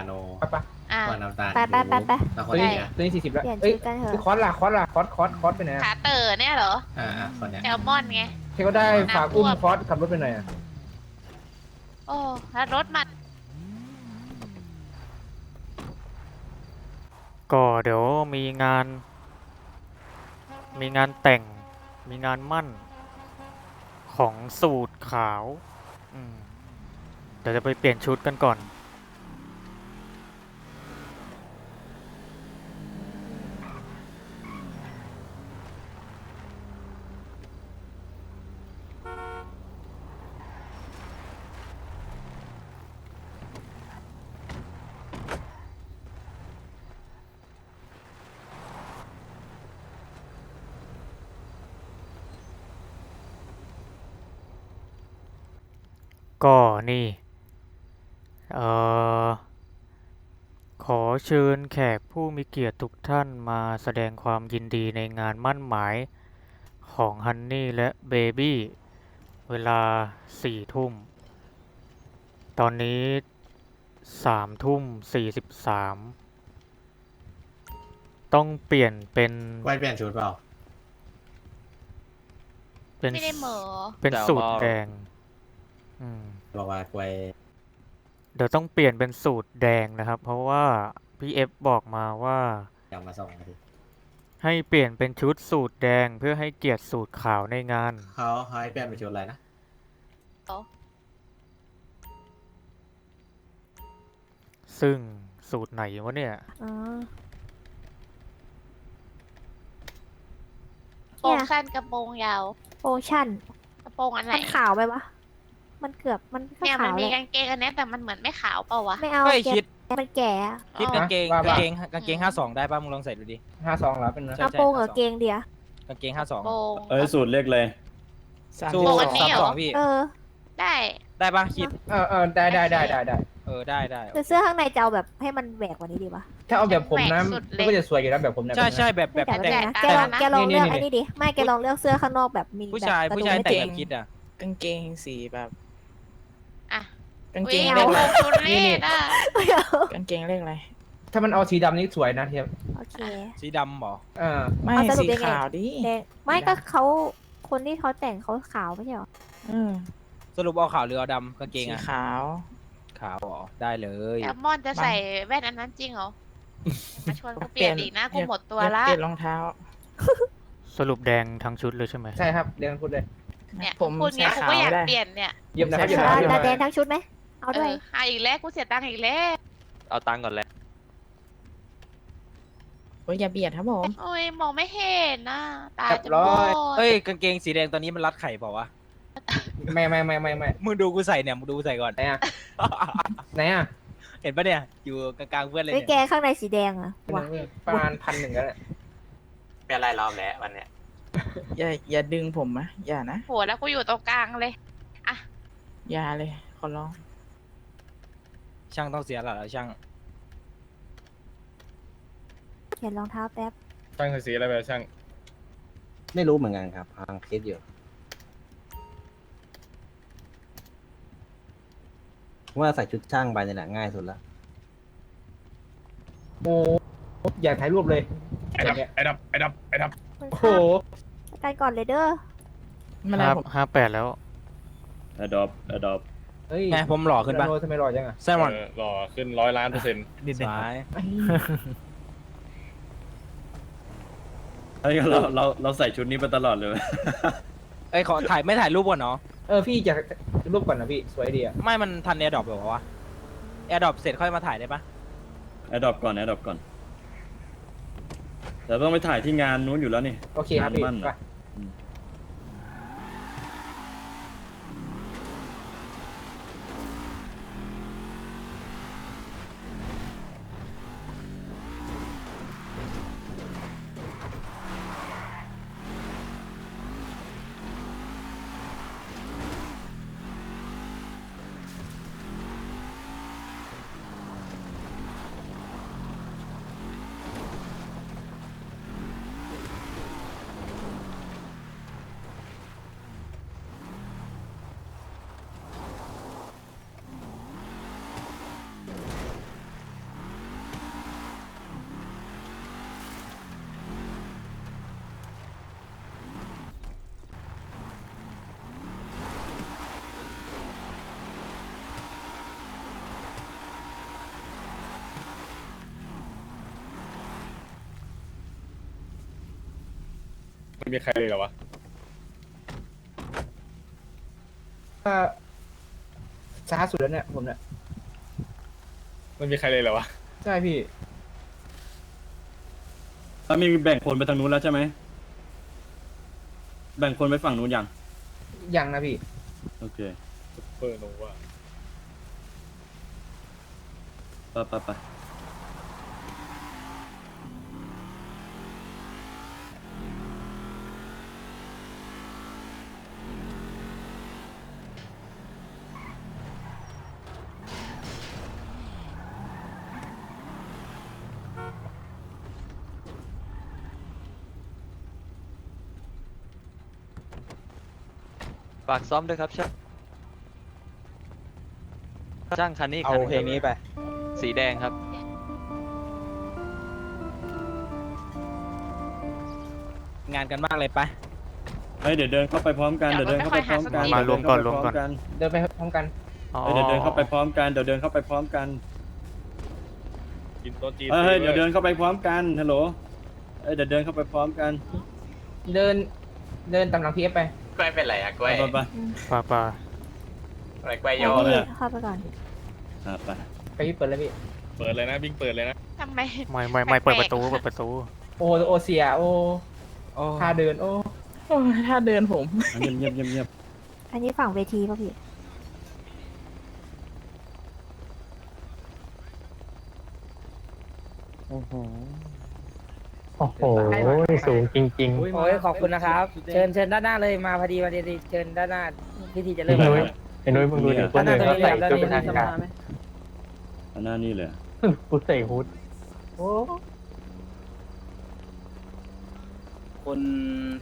นาโนไปปะอะ ก่อนน้ำตาลไปไปไปไป แล้วคนตัวนี้นี้อะตัวนี้สี่สิบแล้ว เปลี่ยนเอ้ยชุดกันเถอะ คอสล่ะคอสล่ะคอสคอสคอสไปไหนอะขาเต๋อเนี่ยเหรออ่าอ่าคนเนี้ยแซลมอนไง เทก็ได้ฝากอุ้มคอสขับรถไปหน่อยอะโอ้แล้วรถมันก็เดี๋ยวมีงาน มีงานแต่ง มีงานมั่น ของสูตรขาว อืม เดี๋ยวจะไปเปลี่ยนชุดกันก่อน ก็นี่ เอ่อ ขอเชิญแขกผู้มีเกียรติทุกท่านมาแสดงความยินดีในงานมั่นหมายของฮันนี่และเบบี้ เวลาสี่ทุ่ม ตอนนี้สามทุ่มสี่สิบสามต้องเปลี่ยนเป็นไว้เปลี่ยนชุดเปล่า เป็นไม่ได้เหมอเป็นจะเอาสูตรมาแดง อืม บอกว่าไว้เดี๋ยวต้องเปลี่ยนเป็นสูตรแดงนะครับ เพราะว่าพี่เอฟบอกมาว่าอยากมาส่งทีให้เปลี่ยนเป็นชุดสูตรแดงเพื่อให้เกียรติสูตรขาวในงาน เขาเขาให้เปลี่ยนเป็นชุดอะไรนะซึ่งสูตรไหนวะเนี่ย อ๋อ โปรงสั้นกระโปรงยาวโปรชั่นกระโปรงอันไหนมันขาวไปวะ มันเกือบมันก็เนี่ยมัขานวมีเลยกางเกงอันเนี้ยแต่มันเหมือนไม่ขาวเปล่าวะไม่เอาเฮ้ยแกคิดมันแก่อะคิดอ๋อกางเกงว่าว่ากางเกงกางเกงห้าสองได้ป่ะมึงลองใส่ดูดิ ห้าสองเหรอเป็นนะใช่เอาโปรงกับเกงเดียวกางเกงห้าสองโปรงเอ้ยสูตรเล็กเลยสูโปรงอันนี้สามเหรอ สองพี่ เออได้ได้ป่ะคิด เออเออได้ได้ได้ได้ได้เออได้ได้ แต่เสื้อข้างในจะเอาแบบให้มันแหวกกว่านี้ดีปะถ้าเอาแบบผมนะมันก็จะสวยอยู่นะแบบผมเนี่ยใช่ใช่แบบแบบไม่แต่แต่ไม่ได้นะแกลองนี่แกลองนี่เลือกนี่ไอ้นี่ดิไม่แกลองเลือกเสื้อข้างนอกแบบมีผู้ชายแบบกระผู้ดุมชายไม่แต่งเต็แบมบคิดอะ กางเกงสีแบบอะ กางอุ้เกยงเอาเลขอะไรชุดเลดอะไม่เอากางเกงเลขอะไรถ้ามันเอาสีดำนี่สวยนะเทียบโอเค สีดำเหรอเออไม่เอาสรุปสียังไง ขาวดิแดงไม่ก็เขาคนที่เขาแต่งเขาขาวไม่ใช่หรอ เออสรุปเอาขาวหรือเอาดำกางเกงสีอะขาว ขาวเหรอได้เลยแซลมอนจะใส่แว่นอันนั้นจริงเหรอมาชวนกูเปลี่ยนอีกนะกูหมดตัวอยากละเปลี่ยนรองเท้าสรุปแดงทั้งชุดเลยใช่ไหมใช่ครับเรียนพูดเลยเนี่ยผมพูดใส่เงี้ยกูขาก็วอยากได้ เปลี่ยนเนี่ย เยี่ยมนะครับใช่เยี่ยมคนะรับเยี่ยมแต่นะแดงทั้งชุดไหม เอาเอด้วยออะอีกแล้วกูเสียตังค์อีกแล้ว เอาตังค์ก่อนเลยโอ้ยอย่าเบียดครับผม โอ้ยมองไม่เห็นนะตาเรียบจะร้บออยดเอ้ยกางเกงสีแดงตอนนี้มันรัดไข่เปล่าวะ ไม่ไม่ไม่ไม่ไม่มึงดูกูใส่เนี่ยมึงดูกูใส่ก่อน ไหนอะ ไหนอะเห็นปะเนี่ย อยู่กลางๆเพื่อนเลยไม่เนี่ยแกข้างในสีแดงอะว่ะประมาณพันหนึ่งก็ได้เป็นอะไรรอบแล้ววันเนี้ยอย่าอย่าดึงผมนะอย่านะ โหแล้วกูอยู่ตรงกลางเลย อย่าเลย ขอร้อง ช่างต้องเสียหลักแล้วช่าง เขียนรองเท้าแป๊บ ช่างคือสีอะไรแบบช่าง ไม่รู้เหมือนกันครับพังคิดอยู่ ว่าใส่ชุดช่างไปนี่แหละง่ายสุดละโอ้อยากถ่ายรูปเลยไอ้ดับ ไอ้ดับ ไอ้ดับ ไอ้ดับมันโอ้โหข้ามกันก่อนเลยเด้อไม่เป็นไรห้าผมห้าแปดแล้วไอ้ดอบไอ้ดอบ เฮ้ยไงผมหล่อขึ้นปะโทำไมหล่อจังอะแซลมอนเออหล่อขึ้นร้อยล้านเปอร์เซ็นต์ดินสายเฮ้ยเราเราเราใส่ชุดนี้ไปตลอดเลยเอ้ยขอถ่ายไม่ถ่ายรูปก่อนเนาะเออพี่จะรูปก่อนนะพี่สวยดีอะไม่มันทันแอร์ดรอปหรอวะแอร์ดรอปเสร็จค่อยมาถ่ายได้ปะไอ้ดอบก่อนไอ้ดอบก่อน แต่ต้องไปถ่ายที่งานนู้นอยู่แล้วนี่โอเคครับพี่งานมั่นไปอะ มีใครเลยเหรอวะก็ช้าสุดแล้วเนี่ยผมเนี่ยไม่มีใครเลยเหรอวะใช่พี่ แล้วมีแบ่งคนไปทางนู้นแล้วใช่ไหม แบ่งคนไปฝั่งนู้นยัง ยังนะพี่ โอเคเปิดโนว่าไปไปไป ฝากซ้อมด้วยครับช่างช่างคันนี้เอาคันเพลงนี้ไป สีแดงครับ งานกันมากเลยปะเฮ้ยเดี๋ยวเดินเข้าไปพร้อมกันเดี๋ยวเดินเข้าไปพร้อมกันมารวมก่อนรวมก่อน เดินไปพร้อมกันอ๋อเฮ้ยเดี๋ยวเดินเข้าไปพร้อมกันเดี๋ยวเดินเข้าไปพร้อมกันกินโต๊ะจีนเฮ้ยฟรีเดี๋ยวเดินเข้าไปพร้อมกันฮัลโหลเอ้ยเดี๋ยวเดินเข้าไปพร้อมกัน เดิน เดินตามหลังพีเอฟไปก ล้วยเป็นไรอะกล้วยไปไปป่าป่าอะไรกล้วยโยเอาเลยเข้าไปก่อนอะไป ไปพี่เปิดเลยพี่ เปิดเลยนะวิ่งเปิดเลยนะทำไม ไม่ไม่ไม่เปิดประตูเปิดประตูโอโอเสียโอโอ้ท่าเดินโอโอ้ยถ้าเดินผม เงียบเงียบเงียบเงียบอันนี้ฝั่งเวทีป่ะพี่โอ้โห โอ้โหสูงจริง โอ้ยขอบคุณนะครับ เชิญเชิญด้านหน้าเลยมาพอดีมาดีเชิญด้านหน้าพิธีจะๆเริ่มไอ้แล้วนุ้ยไอ้นุ้ยมึงดูดิคนอื่นเขาใส่ชุดเป็นทางการอันหน้านี่เลยกูใส่ฮูดโอ้คุณ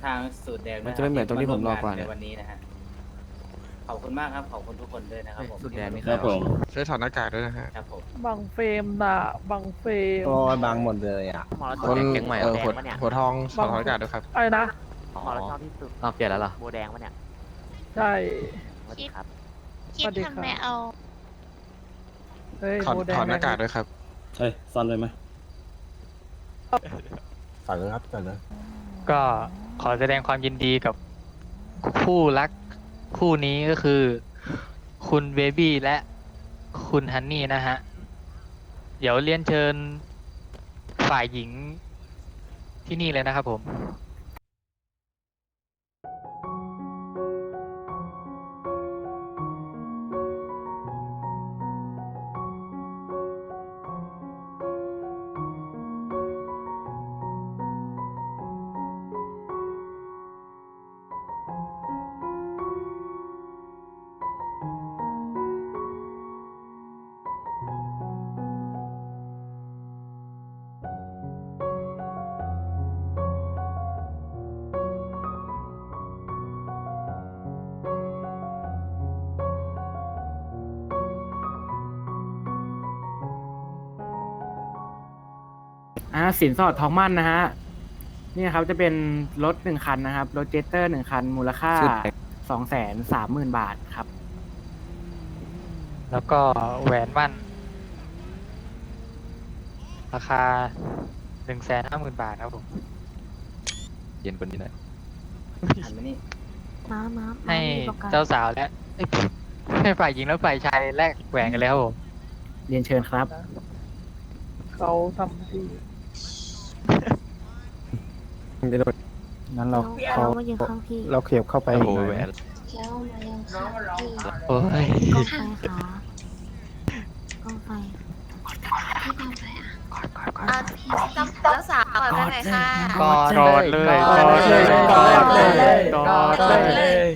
ทางสูตรแดงมันจะไม่เหมือนตรงที่ผมรอก่อน ในเนี่ยวันนี้นะฮะ ขอบคุณมากครับ ขอบคุณทุกคนด้วยนะครับผมสุดแดนนี่ ครับผมช่วยถอดหน้ากากด้วยนะฮะ ครับผมบังเฟรมน่ะบังเฟรม โอ้ยบางหมดเลยอะคนเออหัวหัวทองถอดหน้ากากด้วยครับอะไรนะ อ๋อเราชอบที่สุดอ้าวเปลี่ยนแล้วเหรอ โบแดงวะเนี่ยใช่คิดสคิดวัสดีครับทำไมเอาเฮ้ยถอดโบแดงถอดหน้ากากด้วยครับเฮ้ยซ่อนเลยไหมถอดเลยครับถอดเลยก็ขอแสดงความยินดีกับคู่รัก คู่นี้ก็คือ คุณเบบี้และคุณฮันนี่นะฮะ เดี๋ยวเรียนเชิญฝ่ายหญิงที่นี่เลยนะครับผม อ่าสินสอดทองมั่นนะฮะนี่นะครับจะเป็นรถหนึ่งคันนะครับรถเจสเตอร์หนึ่งคัน มูลค่าสองแสนสามหมื่นบาทครับ แล้วก็แหวนมั่น ราคาหนึ่งแสนห้าหมื่นบาทครับผมเย็นกว่านี้หน่อยหันมานี่ม้าม้าม้าให้มีประกันเจ้าสาวและเอ้ยให้ฝ่ายหญิงและฝ่ายชายแลกแหวนกันเลยครับผม เรียนเชิญครับ เขาทำที่ งั้นเราเราเรามายืนข้างพี่เราเขียบเข้าไปโอ้โหแหวนแล้วมายืนข้างพี่โอ้ยกล้องไฟค่ะกล้องไฟพี่กล้องไฟอะอะเจ้าเจ้าสาวก่อนได้ไหมคะกอดกอดเลยกอดเลยกอดเลย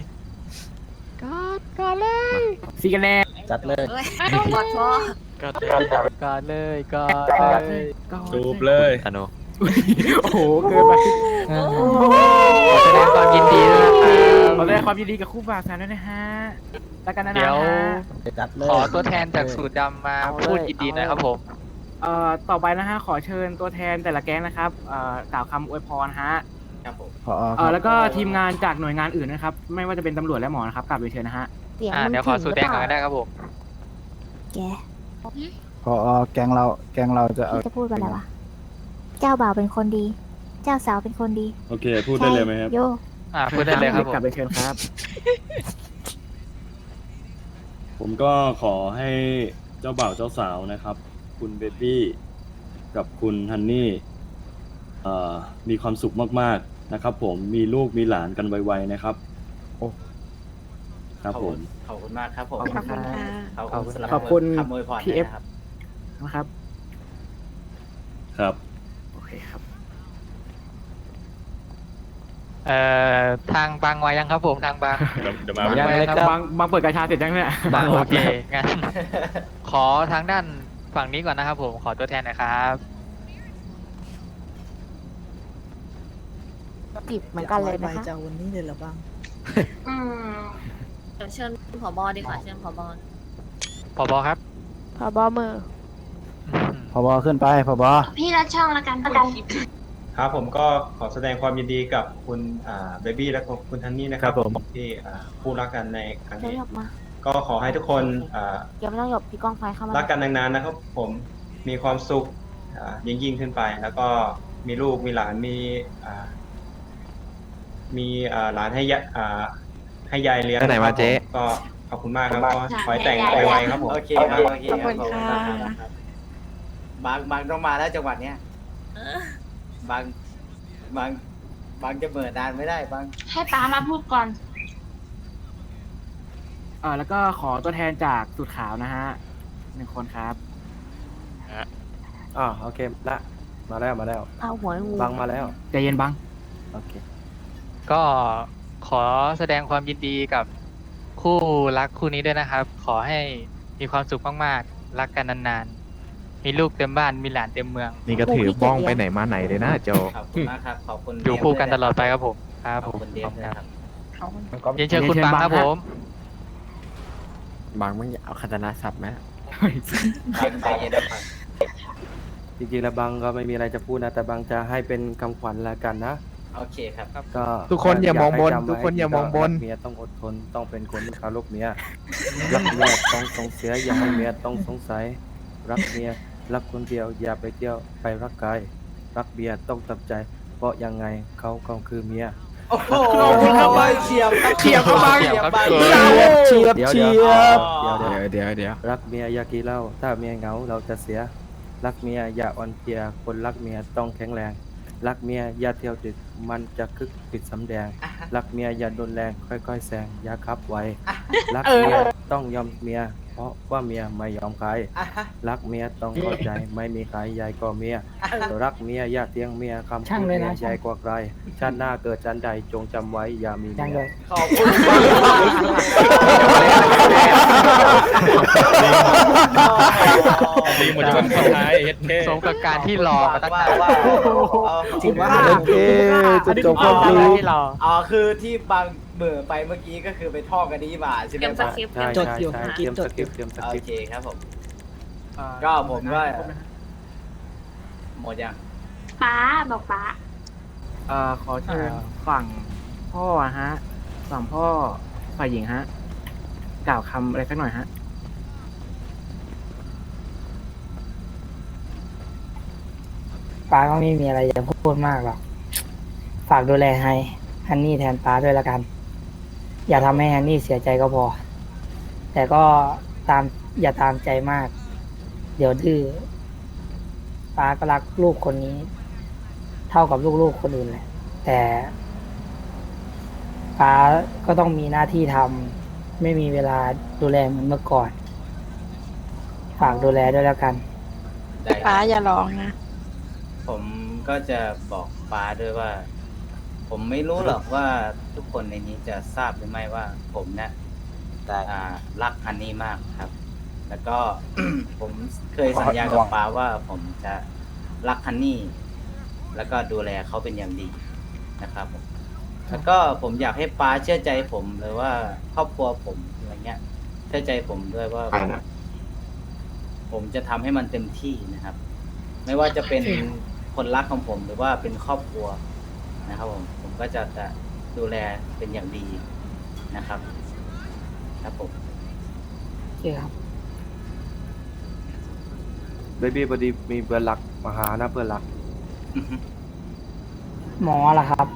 กกออดดเลเลยยซีกันแน่จัดเลยกดพอกอดเลยกอดเลยกอดเลยจูบเลยอโน โอ้โหเกินไปขอแสดงความยินดีด้วยนะคขอแสดรังบความยินดีกับคู่บ่าวสาวด้วยนะฮะแล้วกันนะเดี๋ยว ฮะจัดเลยขอตัวแทนจากสูตรดำมาพูดยินดีหน่อยครับผม เอ่อต่อไปนะฮะขอเชิญตัวแทนแต่ละแก๊งนะครับเอ่อกล่าวคำอวยพรฮะครับผมพอเอ่อแล้วก็ทีมงานจากหน่วยงานอื่นนะครับ ไม่ว่าจะเป็นตำรวจและหมอนะครับกลับเรียนเชิญนะฮะ เสียงอ่ามันเดี๋ยวขอสูตรแดงก่อนก็ได้ได้ครับผม แกพอแกงเราแกงเราจะเอาพี่จะพูดว่าอะไรวะ เจ้าบ่าวเป็นคนดี เจ้าสาวเป็นคนดีโอเค พูดได้เลยไหมครับโยอ่าพูดได้เลยครับผมกลับไปเชิญครับ ผมก็ขอให้เจ้าบ่าวเจ้าสาวนะครับ คุณเบบี้กับคุณฮันนี่เอ่อมีความสุขมากๆนะครับ ผมมีลูกมีหลานกันไวๆนะครับโอ้ ครับผม ขอบคุณมากครับผม ขอบคุณครับขอบคุณสำหรับขอบคุณคำอวยพรพี่เอฟนะครับ นะครับ ครับ โอเคครับ เอ่อทางบางมายังครับผมทางบาง เดี๋ยวเดี๋ยวมายังเลยครับ บางบางเปิดกระชาเสร็จยังเนี่ยบางโอเคงั้น ขอทางด้านฝั่งนี้ก่อนนะครับผมขอตัวแทนหนะครับจีบเหมือนกันเลยนะคะอืมเดี๋ยวเชิญผอบอดีกว่าเชิญผอบอพอบอครับพอบอมือพบขึ้นไปพบพี่รัดช่องละกันประกัน ครับผมก็ขอแสดงความยินดีกับคุณอ่าเบบี้และคุณทันนี่นะครับผม ที่อ่าคู่รักกันในครั้งเดี๋ยวนี้ หยบมา ก็ขอให้ทุกคนอ่าเดี๋ยวไม่ต้องหยบพี่กล้องไฟเข้ามารักกันนานๆนะครับ ผมมีความสุขอ่ายิ่งยิ่งขึ้นไป แล้วก็มีลูกมีหลานมีอ่ามีอ่าหลานให้ยะอ่าให้ยายเลี้ยงไปไหนมาเจ๊ก็ขอบคุณมากครับก็ขอให้แต่งไวๆครับผม โอเคครับโอเคครับขอบคุณครับบางบางต้องมาแล้วจังหวัดเนี้ย บางบางบางจะเหมือนนานไม่ได้บางให้ป้ามาพูดก่อนอ่าแล้วก็ขอตัวแทนจากสุดขาวนะฮะหนึ่งคนครับ อ่าโอเคละมาแล้วมาแล้ว เอาหัวงูบังมาแล้ว ใจเย็นบัง โอเค ก็ขอแสดงความยินดีกับคู่รักคู่นี้ด้วยนะครับ ขอให้มีความสุขมากๆ รักกันนานๆ มีลูกเต็มบ้านมีหลานเต็มเมือง นี่ก็ถือบ้องไปไหนมาไหนเลยนะโจขอบคุณมากครับขอบคุณอยู่คู่กันตลอดไปครับผมครับขผอบมคุณเดฟด้วยครับเรียนเชิญคุณบังครับผมบางมึงเอาคาตนาสับไหมบางใจเย็นนะครับจริงๆแล้วบางก็ไม่มีอะไรจะพูดนะ แต่บางจะให้เป็นคำขวัญละกันนะ โอเคครับก็ทุกคนอย่ามองบนให้จำไว้ทุกคนอย่ามองบนรักเมียต้องอดทนต้องเป็นคนที่เคารพเมียรักเมียต้องสงเสียอย่าให้เมียต้องสงสัย รักเมีย รักคนเดียวอย่าไปเที่ยวไปรักกายรักเมียต้องตับใจ เพราะยังไงเขาก็คือเมีย โอ้โหเข้าไปเฉียบครับเฉียบเข้าไปเฉียบครับเฉียบเดี๋ยวเฉีเดี๋ยวยบเดี๋ยวเดี๋ยวเดี๋ยวเดี๋ยวรักเมียอย่ากินเหล้าถ้าเมียเหงาเราจะเสีย รักเมียอย่าอ่อนเพลียคนรักเมียต้องแข็งแรง รักเมียอย่าเที่ยวดึกมันจะคึกผิดสำแดง รักเมียอย่าโดนแรงค่อยๆแซงอย่าขับไวรักเมียต้องยอมเมีย เพราะว่าเมียไม่ยอมใคร อะฮะ รักเมียต้องเข้าใจ ไม่มีใครใหญ่กว่าเมีย รักเมียอย่าเตียงเมียคำช่างพูดเลยเมีนะยใหญ่กว่าใครชาติหน้าเกิดจันใดจงจำไว้อย่ามีจังเมีเลย ย ขอบคุณมาก ดีหมดจะวันสุดท้ายเฮ็ดเท่สมกับการที่รอมาตั้งนานว่าเอาจริงว่าเอ๊จะจบคก็วามคือรักที่รออ๋อคือที่บางเบื่อไปเมื่อกี้ก็คือไปท่องกันนี้มาใช่ไหมเตรียมคสรับคริปต์ใช่เตรียมใช่ใช่เตรียมสคริปต์เตรียมสโอคริปต์เคครับผมอ่าก็ผมก็หมดยังป้าบอกป้าเอ่อขอเชิญฝั่งพ่อฮะฝั่งพ่อฝ่ายหญิงฮะ กล่าวคำอะไรสักหน่อยฮะ ป้าก็ไม่มีอะไรจะพูดมากหรอก ฝากดูแลให้ฮันนี่แทนป้าด้วยละกัน อย่าทำให้ฮันนี่เสียใจก็พอ แต่ก็ตามอย่าตามใจมาก เดี๋ยวดื้อป้าก็รักลูกคนนี้ เท่ากับลูกๆคนอื่นแหละ แต่ป้าก็ต้องมีหน้าที่ทำไม่มีเวลาดูแลเหมือนเมื่อก่อน ฝากดูแลด้วยแล้วกัน ได้ครับ ป้าอย่าร้องนะ ผมก็จะบอกป้าด้วยว่า ผมไม่รู้หรอกว่าทุกคนในนี้จะทราบหรือไม่ว่าผมเนี่ยอ่ารักฮันนี่มากครับ แล้วก็ ผมเคยสัญญากับป้าว่าผมจะรักฮันนี่ แล้วก็ดูแลเขาเป็นอย่างดีนะครับผมแล้วก็ผมอยากให้ป้าเชื่อใจผมเลยว่าครอบครัวผมอะไรเงี้ย เชื่อใจผมด้วยว่าผมจะทำให้มันเต็มที่นะครับ ไม่ว่าจะเป็น คนรักของผมหรือว่าเป็นครอบครัวนะครับผมผมก็จะจะดูแลเป็นอย่างดีนะครับ ครับผมโอเคครับเบบี้พอดีมีเพื่อนรักมาหานะเพื่อนรัก อือฮึหมอล่ะครับ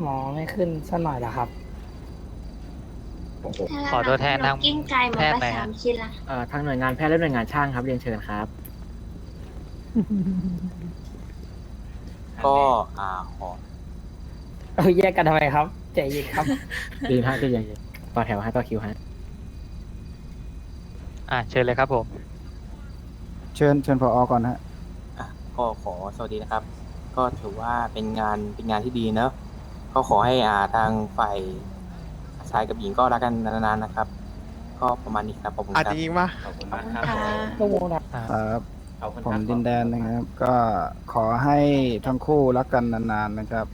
หมอไม่ขึ้นสักหน่อยล่ะครับ ขอตัวแทนทางกิ้งไก่หมดไปสามชิ้นละ เอ่อทางหน่วยงานแพทย์และหน่วยงานช่างครับเรียนเชิญครับ ก็อ่าขอเอาแยกกันทำไมครับใจเย็นครับ ดีฮะจะยังต่อแถวฮะต่อคิวฮะอะเชิญเลยครับผม เชิญเชิญพอก่อนฮะ อะก็ขอสวัสดีนะครับ ก็ถือว่าเป็นงานเป็นงานที่ดีเนอะก็ขอให้อ่าทางฝ่ายชายกับหญิงก็รักกันนานๆนะครับ ก็ประมาณนี้ครับขอบคุณครับอาจจะยิงปะขอบคุณมากครับลูกหมูนะ ครับขอบคุณ ผครัมบดินแดนนะครับ ก็ขอให้ทั้งคู่รักกันนานๆนะครับ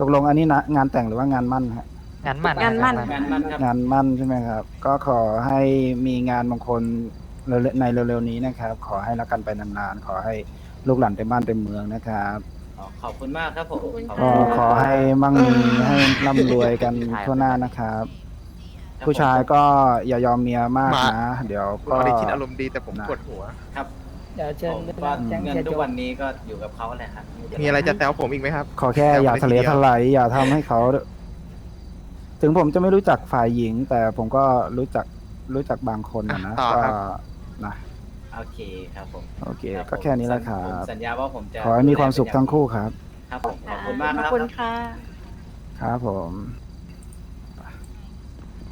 ตกลงอันนี้นะงานแต่งหรือว่างานมั่นฮะงานมั่นงานมั่น งานมั่นครับงานมั่นใช่ไหมครับ ก็ขอให้มีงานมงคลเร็วๆในเร็วๆนี้นะครับ ขอให้รักกันไปนานๆขอให้ลูกหลานเต็มบ้านเต็มเมืองนะครับขอบคุณมากครับผมก็ขอให้มั่งมีให้ร่ำรวยกันทั่วหน้านะครับ ผู้ชายก็อย่ายอมเมียมากนะ เดี๋ยวก็ก็ได้คิดอารมณ์ดีแต่ผมปวดหัว ครับ เดี๋ยวเชิญผมก็แจ้งเงินเชียร์ทุโจกวันนี้ก็อยู่กับเขาแหละครับมีอะไรจะแซวผมอีกไหมครับ ขอแค่อย่าทะเลทลายอย่าทำให้เขา ถึงผมจะไม่รู้จักฝ่ายหญิง แต่ผมก็รู้จักรู้จักบางคนนะนะต่อก็ครับ นะโอเคครับผมโอเค รับก็แค่นี้แหละครัผมบ สัญญาว่าผมจะขอให้มีความสุขทั้งคู่ครับ ครับผมขอบคุณมากขคอบรับคุณค่ะครับผม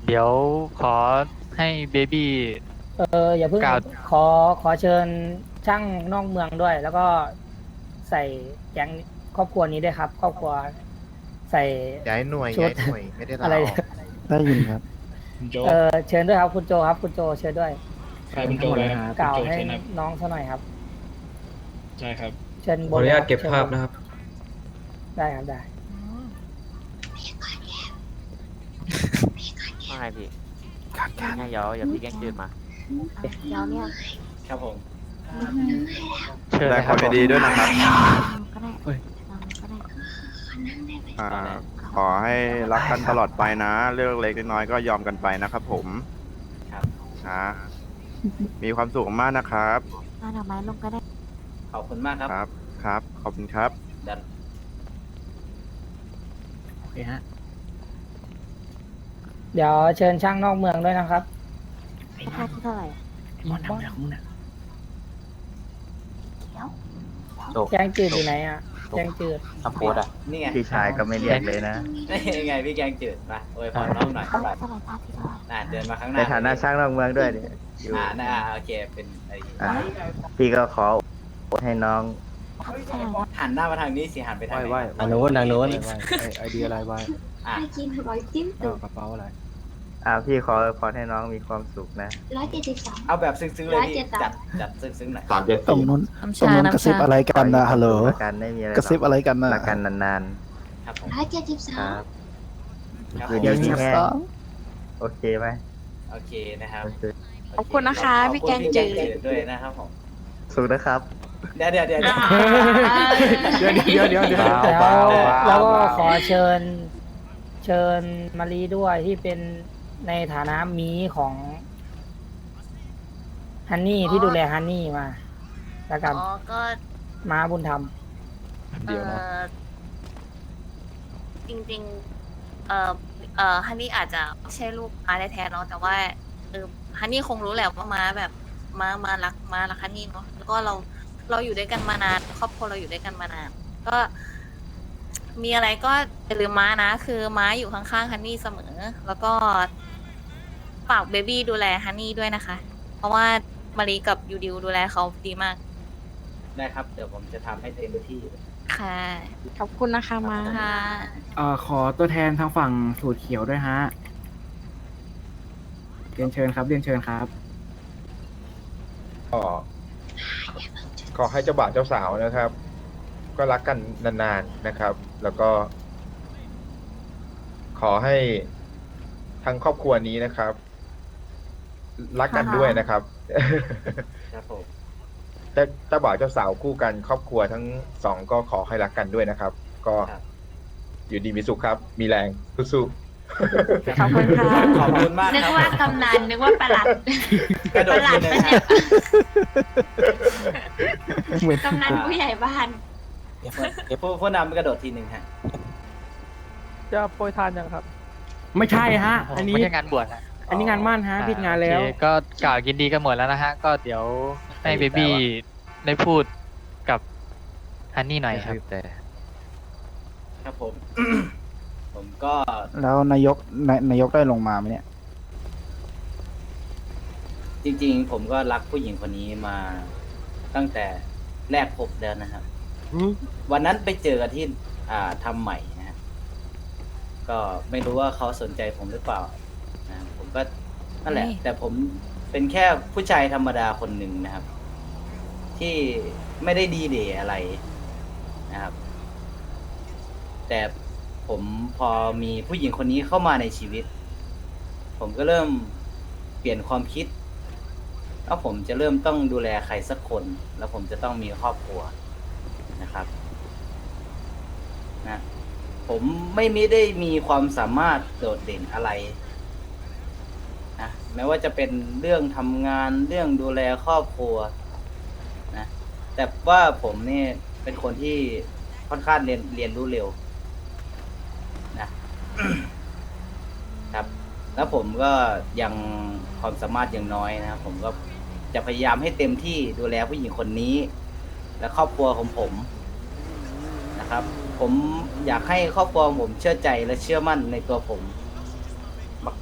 เดี๋ยวขอให้เบบี้ เอออย่าเพิ่งกล่าว ขอขอเชิญ ช่างนอกเมืองด้วย แล้วก็ใส่แก๊งครอบครัวนี้ด้วยครับ ครอบครัวใส่ ย้ายหน่วยชุดย้ายหน่วยไม่ได้ลาอะไร ออกได้ยินครับเออเชิญด้วยครับคุณโจครับ คุณโจเชิญด้วยใครเป็นโจเลยครับกล่าวให้น้องซะหน่อยครับ ใช่ครับ เชิญบขอนอนุญาตลยเก็บชิญภาพนะครับ ได้ครับได้ ว่าไงพี่งั้นเดี๋ยวอย่าพี่แกล้งจืดมา เดี๋ยวเนี่ย ครับผม เชิญเลยครับผมดีด้วยนะครับ ก็ได้เฮ้ยเราก็ได้อ่า ขอให้รักกันตลอดไปนะ เรื่องเล็กน้อยก็ยอมกันไปนะครับผมครับนะมีความสุขมากนะครับ เอาดอกไม้ลงก็ได้ ขอบคุณมากครับครับ ครับ ขอบคุณครับเดี๋ยวโอเคฮะเดี๋ยวเชิญช่างนอกเมืองด้วยนะครับค่าที่เท่าไหร่มอนทำอะไรของมึงน่ะ โจแจ้งจืดอยู่ไหนอะ แจ้งจืดสปโพสอะ นี่ไงพี่ชายก็ไม่เรียกเลยนะ นี่ไงพี่แกงจืดมาโอ้ยพอน้องหน่อยเท่าไหร่เท่าไหร่ค่าที่เท่าไหร่อ่าเดินมาข้างหน้าในฐานะช่างนอกเมืองด้วยเนี่ยอยู่อ่าน่าอ่าโอเคเป็นไอ้อ่าพี่ก็ขอให้น้องค่าที่เท่าไหร่นะหันหน้ามาทางนี้สิหันไปทางไหน ไหว้ครับทางโน้นทางโน้น ไอเดียอะไรไหว้อะ ให้กินร้อยจิ้มตุกกระเป๋าอะไร อ่าพี่ขอพรให้น้องมีความสุขนะ ร้อยเจ็ดสิบสองเอาแบบซึ้งๆเลยพี่ร้อยเจ็ดสามจัดจัดซึ้งๆหน่อยสามเจ็ดตรงนู้นน้ำตรงชานู้นกระน้ำซิบชาอะไรกันนะฮัลโหลกันไม่มีอะไรกระซิบอะไรกันนะรักกันนานครับผมร้อยเจ็ดสิบสๆอคงรับครับคืนผนี้มมีแห้งสองโอเคไหมโอเคนะครับขอบคุณนะคะขอบพี่แกงพี่จืดด้วยนะครับผมสุขนะครับ เดี๋ยวเดี๋ยวเดี๋ยวเดี๋ยวเดี๋ยวเดี๋ยวเดี๋ยวเดี๋ยว แล้วเบาๆเบาๆแล้วก็ขอเชิญ เชิญมารีด้วยที่เป็น ในฐานะมีของฮันนี่ที่ดูแลฮันนี่มาแล้วกันอ๋อก็ม้าบุญธรรม เออจริงๆ เอ่อเอ่อฮันนี่อาจจะไม่ใช่ลูกม้าแท้ๆเนาะแต่ว่าเออฮันนี่คงรู้แหละว่าม้าแบบม้ามารักม้ารักฮันนี่เนาะแล้วก็เราเราอยู่ด้วยกันมานาน ครอบครัวเราอยู่ด้วยกันมานาน ก็มีอะไรก็อย่าลืมม้านะ คือม้าอยู่ข้างๆฮันนี่เสมอ แล้วก็ ฝากเบบี้ดูแลฮันนี่ด้วยนะคะ เพราะว่ามารีกับยูดิวดูแลเขาดีมากได้ครับ เดี๋ยวผมจะทำให้เต็มที่ ค่ะขอบคุณนะคะมาค่ะเอ่อขอตัวแทนทางฝั่งสูตรเขียวด้วยฮะเรียนเชิญครับเรียนเชิญครับ ก็ขอให้เจ้าบ่าวเจ้าสาวนะครับ ก็รักกันนานๆนะครับ แล้วก็ ขอให้ทั้งครอบครัวนี้นะครับ รักกันด้วยนะครับ ครับผมเจ้าเจ้าบ่าวเจ้าสาวคู่กันครอบครัวทั้งสองก็ขอให้รักกันด้วยนะครับ ก็ครับอยู่ดีมีสุขครับ มีแรงสู้ขอบคุณค่ะขอบคุณมากนึกครับว่ากำนันนึกว่าประหลัดกระโดดประหลัทีดนึงปะเนี่ยเหมือนกำนันผู้ใหญ่บ้านเดี๋ยวเดี๋ยวผู้ผู้นำไปกระโดดทีหนึ่งฮะจะโปรยทานยังครับ ไม่ใช่ฮะ อันนี้ไม่ใช่งานบวชฮะ อันนี้งานมั่นฮะผิดงานแล้ว โอเคก็กล่าวยินดีกันหมดแล้วนะฮะ ก็เดี๋ยวให้เบบี้ได้พูดกับฮันนี่หน่อยครับครับผม ผมก็แล้วนายกนายนายกได้ลงมาไหมเนี่ย จริง ๆ ผมก็รักผู้หญิงคนนี้มาตั้งแต่แรกพบแล้วนะครับ วันนั้นไปเจอกันที่ อ่าทำใหม่นะฮะก็ไม่รู้ว่าเขาสนใจผมหรือเปล่านะผม ก็นั่นแหละนี่แต่ผมเป็นแค่ผู้ชายธรรมดาคนหนึ่งนะครับ ที่ไม่ได้ดีเดย์อะไรนะครับ แต่ผมพอมีผู้หญิงคนนี้เข้ามาในชีวิต ผมก็เริ่มเปลี่ยนความคิดแล้วผมจะเริ่มต้องดูแลใครสักคน แล้วผมจะต้องมีครอบครัวนะครับนะผมไม่ไม่ได้มีความสามารถโดดเด่นอะไร แม้ว่าจะเป็นเรื่องทำงานเรื่องดูแลครอบครัวนะแต่ว่าผมนี่เป็นคนที่ค่อนข้างเรียนเรียนรู้เร็วนะครับ แล้วผมก็ยังความสามารถยังน้อยนะครับผมก็จะพยายามให้เต็มที่ดูแลผู้หญิงคนนี้ และครอบครัวของผมนะครับ ผมอยากให้ครอบครัวผมเชื่อใจและเชื่อมั่นในตัวผม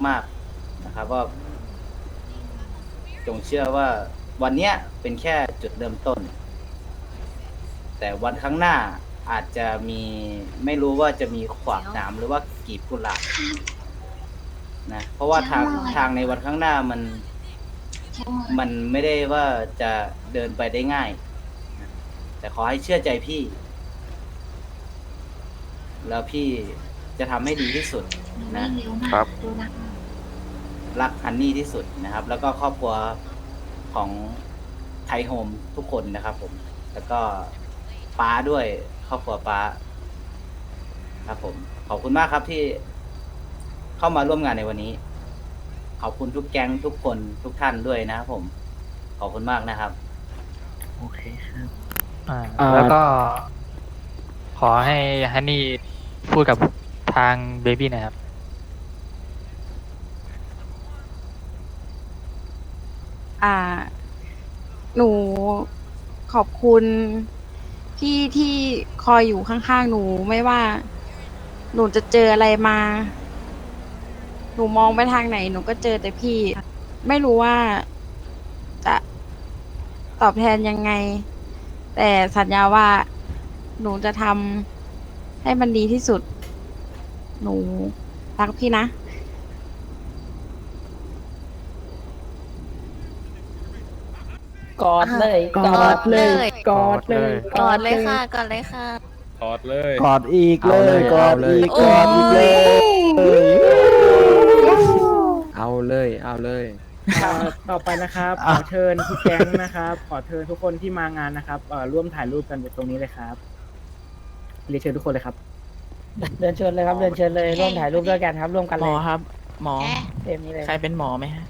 มาก ๆ นะครับว่า จงเชื่อว่าวันเนี้ยเป็นแค่จุดเริ่มต้น แต่วันข้างหน้าอาจจะมีไม่รู้ว่าจะมีขวากหนามหรือว่ากีบกุหลาบนะเพราะว่าทางทางในวันข้างหน้ามันมันไม่ได้ว่าจะเดินไปได้ง่ายนะแต่ขอให้เชื่อใจพี่ แล้วพี่จะทำให้ดีที่สุดนะครับ รักฮันนี่ที่สุดนะครับ แล้วก็ครอบครัวของไทยโฮมทุกคนนะครับ ผม แล้วก็ป้าด้วยครอบครัวป้า ครับ ผม ขอบคุณมากครับที่เข้ามาร่วมงานในวันนี้ ขอบคุณทุกแก๊งทุกคนทุกท่านด้วยนะครับผม ขอบคุณมากนะครับ โอเคครับอ่าอ่า แล้วก็ ขอให้ฮันนี่พูดกับทางเบบี้หนะครับ อ่า หนูขอบคุณพี่ที่คอยอยู่ข้างๆหนูไม่ว่า หนูจะเจออะไรมา หนูมองไปทางไหน หนูก็เจอแต่พี่ ไม่รู้ว่าจะตอบแทนยังไง แต่สัญญาว่าหนูจะทำให้มันดีที่สุด หนูรักพี่นะ กอดเลยกอดเลย กอดเลยกอดเลยค่ะกอดเลยค่ะ ถอดเลย กอดอีกเลยกอดอีกโอ้กยอดอีกเลย เอาเลย เอาเลยอ่าต่อไปนะครับขอเชิญทุกแก๊งนะครับ ขอเชิญทุกคนที่มางานนะครับเอ่อร่วมถ่ายรูปกันตรงนี้เลยครับเรียนเชิญทุกคนเลยครับ เดินเชิญเลยครับเดินเชิญเลยร่วมถ่ายรูปด้วยกันครับร่วมกันหเลมยอครับ หมอ เต็มนี้เลย ใครเป็นหมอไหมฮะ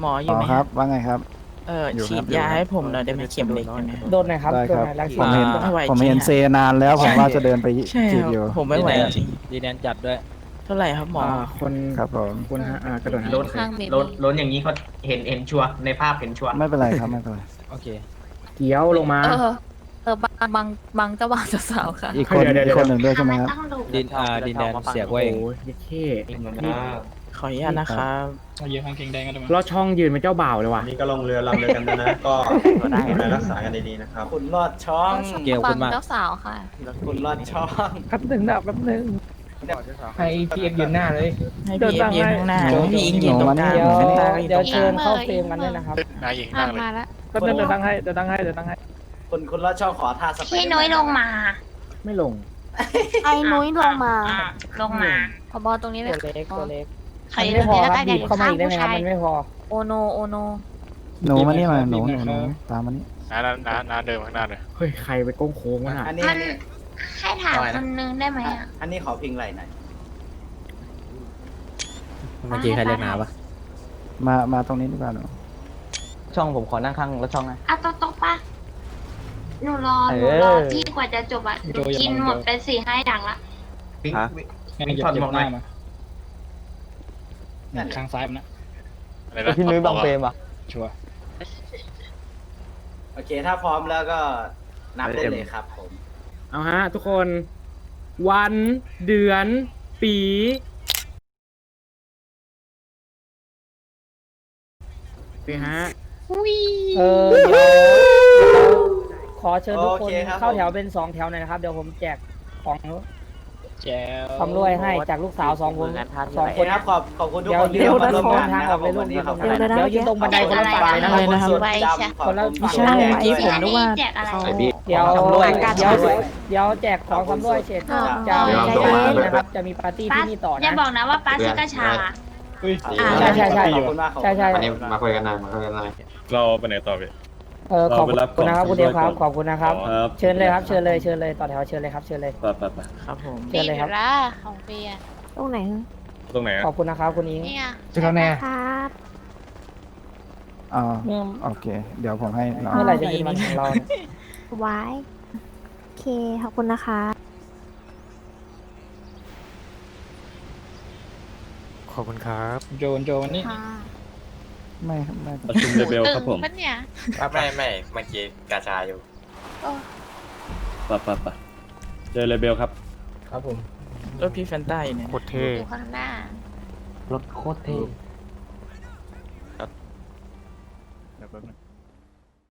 หมอออ๋ยู่อไหมคฮะรับ ว่าไงครับ เอออยู่ครับฉีดยาให้ผมหน่อยได้ไหมเข็มเล็กได้ไหมฮะโดนหน่อยครับได้โดนครับ หน่อยรักผมเห็นไม่ไหวผมเห็นจริงอะ เซนานแล้วผมว่าจะเดินไปใช่จีบครับอยู่ผมไม่ไหวจริงดีแนนจัดด้วย เท่าไหร่ครับหมอ อ่าคนครับผมคุณฮะอ่ากระโดดรถข้างเบบี้รถรถอย่างนี้เขาเห็นเห็นชัวในภาพเห็นชัวไม่เป็นไรครับไม่เป็นไรโอเค เกี้ยวลงมา เออ เออบางบางบางเจ้าบ่าวเจ้าสาวค่ะ อีกคนเดี๋ยวเดี๋ยว อีกคนหนึ่งด้วยใช่ไหมครับ ดินอ่าดินแดนเสียกไว้โอ้ยเย็ดเข้นี่ขออนุญาตนะครับเยอะข้างเกงแดงก็ได้ลอดช่องยืนเป็นเจ้าบ่าวเลยว่ะ นี่ก็ลงเรือลำเดียวกันนะนะก็ดูแลรักษากันดีๆนะครับ คุณรอดช่องเกลบาคุงณมาก เจ้าสาวค่ะ คุณรอดช่องแป๊บหนึ่งนะแป๊บหนึ่งให้พี่เอ็กยืนหน้าเลย ให้พี่เอฟยืนข้างหน้าให้พี่อิงยืนตรงกลางเดี๋ยวน้ำตาก็อยู่เดี๋ตยวรงกเชิลาญงเข้าเฟรมกันด้วยนะครับนายหญิงอ่านั่งเลย มาแล้วแป๊บนึงเดี๋ยวตั้งให้เดี๋ยวตั้งให้เดี๋ยวตั้งให้ คุณคุณรอดช่องขอท่าสไปพี่น้อยลงมา ไม่ลง ไอ้นุ้ยลงมา ลงมา พอบอตรงนี้เลตัยวเล็กตัวเล็ก ใครมันไม่พอแล้วครับกันบีบเข้ามาอีกได้ไหมครับข้างผู้ชายมันไม่พอ โอโนโอโนหนูมานี่มาหนูหนูหนูตามมานี่น้าน้าน้าน้าเดินข้างหน้าเลยเฮ้ยใครไปโก้งโค้งวะน่ะอันนี้ มัอันนนี้แค่ถามคนนึงได้ไหมอะอันนี้ขอพิงไหลหน่อยเมื่อกี้ใครเรียกนาปะมามาตรงนี้ดีกว่าหนูช่องผมขอนั่งข้างแล้วช่องนะ อะโต๊ะโต๊ะปะหนูรอหนูรอที่กว่าจะจบอะหนูกินหมดไปสี่ห้าอย่างละปิ๊งฮะปิ๊งถอดหมวกหน่อย ข้างซ้ายมันนะพี่นุ้ยบางเฟรมอะชัวร์โอเค ถ้าพร้อมแล้วก็นับได้เลยครับผม เอาฮะ ทุกคน วันเดือน ปีปีฮะ เออเดี๋ยวขอเชิญทุกคนโอเคครับ เข้าผมแถวเป็นสองแถวหน่อยนะครับ เดี๋ยวผมแจกของ แจ๋วความรวยให้จากลูกสาวสองคนสองโอคเคนครับขอบขอบคุณทุกเดี๋ยวคนยืที่นเข้าตรมางร่วมทางงานออกนะเลยครับลูกวันนี้ขอบคุณเดี๋ยวยืนตรงบันไดคนละฝั่งเลยนะครับอะไรนะครับส่วนไว้ดใช่ำขอบคนละคุณฝั่งที่เลยแจกเมื่อกี้ผมนึกว่าแจกอะไรเขา เดี๋ยวสำรวย เดี๋ยวเดี๋ยวแจกของสำรวยเสร็จอ่าจะอ่ามีใจปาร์เย็ตี้นนะครับจะมีปาร์ตี้ที่นี่ต่ออย่านะ บอกนะว่าป้าซื้อกระชาอ่าใช่ใช่ใช่ ขอบคุณมากขอบใช่คุณใช่อันนี้มาคุยกันหน่อยมาคุยกันหน่อยเราไปไหนต่อพี่ เออขอบเราไปรับคุณนะครับของคุณเดียวครับก่อนขอบคุณนะครับครับ เชิญเลยครับเชิญเลยเชิญเลยต่อแถวเชิญเลยครับเชิญเลย ไปไปไปครับผมเชิญเลยครับ ละของเบียร์ตรงไหนตรงไหนอะขอบคุณนะครับคุณอิงเนี่ยเจะเขาแน่ครับอ๋อเมื่อโอเค เดี๋ยวผมให้น้องเมื่อไหร่จะเป็นวันของเราเนี่ยไว้โอเค ขอบคุณนะคะขอบคุณครับ โจนโจนนี่ค่ะ ไม่ไม่ประชุมเลเวลครับผมปะเนี่ยไม่ไม่เมื่อกี้กาชาอยู่ไปไปไปเจอเลเวลครับ ครับผมรถพี่แฟนต้าอยู่เนี่ยโคตรเท่อยู่ข้างหน้ารถโคตรเท่